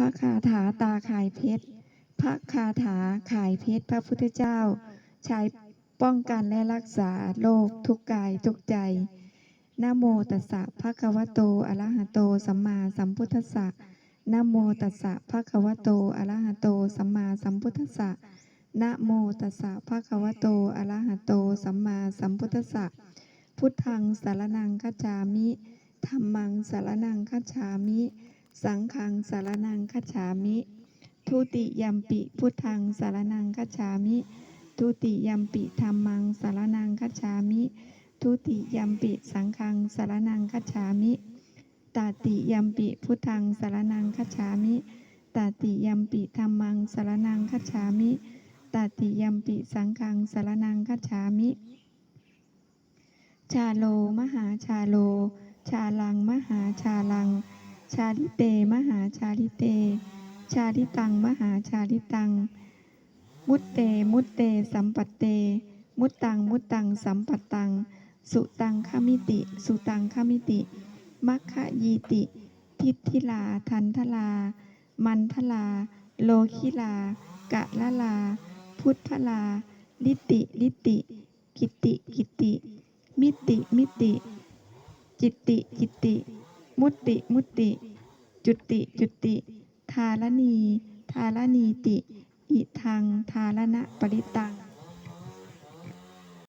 ระคาถาตาข่ายเพชร พระคาถาข่ายเพชร พระพุทธเจ้า ใช้ป้องกันและรักษาโรคทุกกายทุกใจนโมตัสสะภะคะวะโต อะระหะโต สัมมาสัมพุทธัสสะนโมตัสสะภะคะวะโต อะระหะโต สัมมาสัมพุทธัสสะนโมตัสสะภะคะวะโต อะระหะโต สัมมาสัมพุทธัสสะ พุทธังสารนังคัจฉามิธัมมังสารนังคัจฉามิ สังฆังสารนังคัจฉามิ ทุติยัมปิพุทธังสารนังคัจฉามิ ทุติยัมปิธัมมังสารนังคัจฉามิ ทุติยัมปิสังฆังสารนังคัจฉามิตาติยัมปิพุทธังสารนังคัจฉามิตาติยัมปิธัมมังสารนังคัจฉามิตาติยัมปิสังฆังสารนังคัจฉามิ ชาโลมหาชาโล ชาลังมหาชาลัง ชาลิเต มหาชาลิเต ชาลิตัง มหาชาลิตัง มุตเต มุตเต สัมปัตเต มุตตัง มุตตัง สัมปัตตัง สุตังคมิติ สุตังคมิติ มัคคะยีติ ทิฏฐิลา ทันทลา มันทลา โลคิลา กะละลา พุทธลา ลิติ ลิติ กิติ กิติ มิติ มิติ จิตติ จิตติ มุตติมุตติ จุติจุติ ทาลนีทาลนีติ อิทัง ทาลนะปริตัง